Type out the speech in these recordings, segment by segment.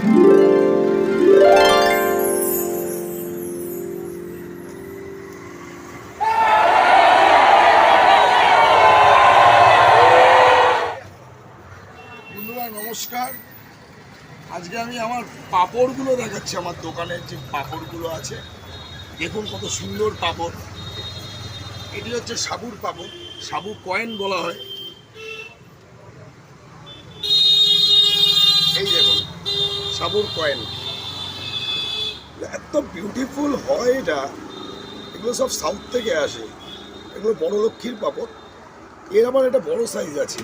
নমস্কার। আজকে আমি আমার পাঁপড়গুলো দেখাচ্ছি, আমার দোকানের যে পাঁপড়গুলো আছে। দেখুন কত সুন্দর পাঁপড়। এটি হচ্ছে সাবুর পাঁপড়, সাবু কয়েন বলা হয় এই দেখুন সাবুর কয়েন। এত বিউটিফুল হয় এটা। এগুলো সব সাউথ থেকে আসে। এগুলো বড় লক্ষ্মীর পাঁপড়। এর আবার একটা বড় সাইজ আছে।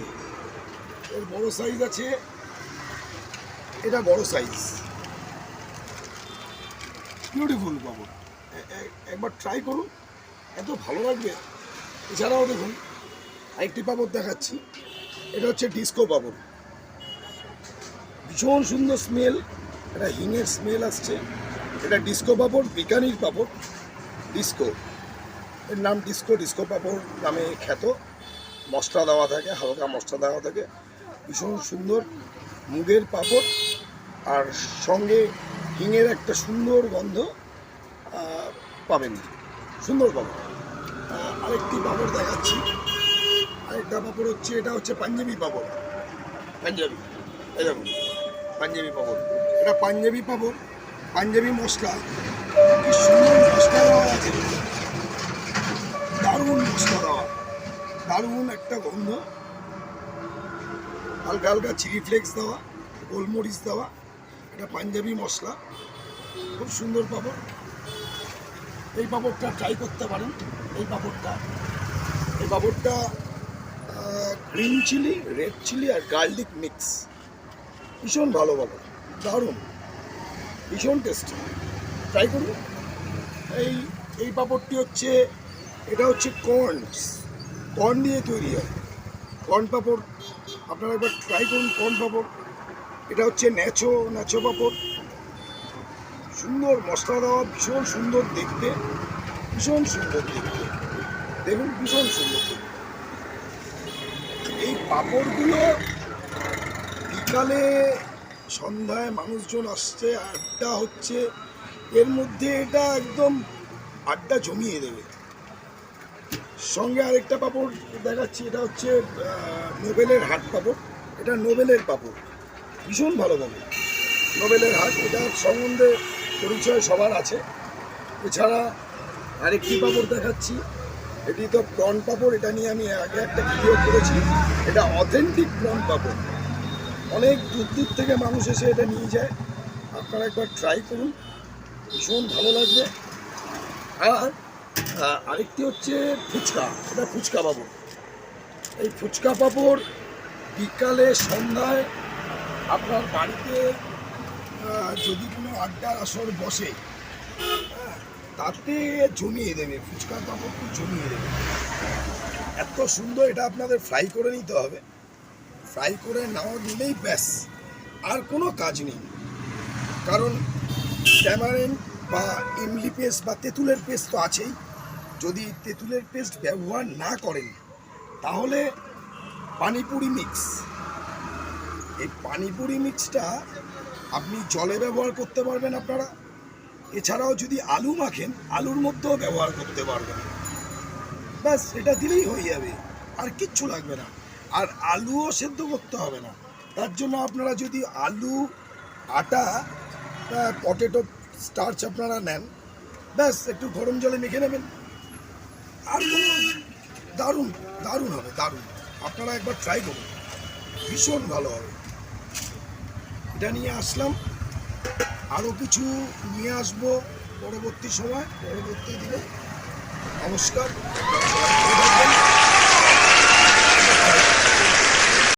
এর বড় সাইজ আছে। এটা বড় সাইজ বিউটিফুল পাবো একবার ট্রাই করুন। এত ভালো লাগবে। এছাড়াও দেখুন, আরেকটি পাপড় দেখাচ্ছি। এটা হচ্ছে ডিস্কো পাপড়। ভীষণ সুন্দর স্মেল এটা হিঙের স্মেল আসছে। এটা ডিস্কো পাপড়, বিকানির পাপড়। ডিস্কো এর নাম ডিস্কো ডিস্কো পাপড় নামে খ্যাত। মশলা দেওয়া থাকে, হালকা মশলা দেওয়া থাকে। ভীষণ সুন্দর মুগের পাঁপড়। আর সঙ্গে হিঙের একটা সুন্দর গন্ধ পাবেন। সুন্দর পাঁপড়। আরেকটি পাঁপড় দেখাচ্ছি। আরেকটা পাপড় হচ্ছে, এটা হচ্ছে পাঞ্জাবি পাপড়। পাঞ্জাবি দেখুন। পাঞ্জাবি পাঁপড়। এটা পাঞ্জাবি পাঁপড়, পাঞ্জাবি মশলা। কি সুন্দর মশলা দেওয়া আছে। দারুণ মশলা দেওয়া। দারুণ একটা গন্ধ। হালকা হালকা চিলি ফ্লেক্স দেওয়া, গোলমরিচ দেওয়া। এটা পাঞ্জাবি মশলা। খুব সুন্দর পাপড়। এই পাপড়টা ট্রাই করতে পারেন। এই পাপড়টা। এই পাপড়টা গ্রিন চিলি রেড চিলি আর গার্লিক মিক্স ভীষণ ভালো পাপড় দারুণ, ভীষণ টেস্টি ট্রাই করুন। এই এই পাপড়টি হচ্ছে, এটা হচ্ছে কর্নস কর্ন দিয়ে তৈরি হয়। কর্ন পাপড়, আপনারা একবার ট্রাই করুন কর্ন পাপড়। এটা হচ্ছে ন্যাচো ন্যাচো পাপড়। সুন্দর মশলা দেওয়া, ভীষণ সুন্দর দেখতে, ভীষণ সুন্দর দেখতে। দেখুন, ভীষণ সুন্দর। এই পাপড়গুলো বিকালে সন্ধ্যায় মানুষজন আসছে, আড্ডা হচ্ছে। এর মধ্যে এটা একদম আড্ডা জমিয়ে দেবে। সঙ্গে আরেকটা পাপড় দেখাচ্ছি, এটা হচ্ছে নোবেলের হাট পাপড়। এটা নোবেলের পাপড়। ভীষণ ভালো পাপড়। নোবেলের হাট এটার সম্বন্ধে পরিচয় সবার আছে। এছাড়া আরেকটি পাপড় দেখাচ্ছি। এটি তো প্রন পাপড়, এটা নিয়ে আমি আগে একটা ভিডিও করেছি। এটা অথেন্টিক প্রন পাপড়। অনেক দূর দূর থেকে মানুষ এসে এটা নিয়ে যায়। আপনারা একবার ট্রাই করুন। ভীষণ ভালো লাগবে। আর আরেকটি হচ্ছে ফুচকা। এটা ফুচকা পাপড় এই ফুচকা পাপড় বিকালে সন্ধ্যায় আপনার বাড়িতে যদি কোনো আড্ডার আসর বসে, তাতে জমিয়ে দেবে। ফুচকার পাপড়টি জমিয়ে দেবে। এত সুন্দর এটা আপনাদের ফ্রাই করে নিতে হবে। ফ্রাই করে নাও দিলেই ব্যাস। আর কোনো কাজ নেই। কারণ ট্যামারিন বা ইমলি পেস্ট বা তেঁতুলের পেস্ট তো আছেই। যদি তেঁতুলের পেস্ট ব্যবহার না করেন, তাহলে পানিপুরি মিক্স এই পানিপুরি মিক্সটা আপনি জলে ব্যবহার করতে পারবেন আপনারা। এছাড়াও যদি আলু মাখেন, আলুর মধ্যেও ব্যবহার করতে পারবেন। ব্যাস, এটা দিলেই হয়ে যাবে। আর কিচ্ছু লাগবে না। আর আলুও সেদ্ধ করতে হবে না। তার জন্য আপনারা যদি আলু, আটা পটেটো স্টার্চ আপনারা নেন, ব্যাস, একটু গরম জলে মেখে নেবেন। আর দারুণ দারুণ হবে, দারুণ। আপনারা একবার ট্রাই করুন। ভীষণ ভালো হবে। এটা নিয়ে আসলাম। আরও কিছু নিয়ে আসব পরবর্তী সময়। পরবর্তী দিনে। নমস্কার।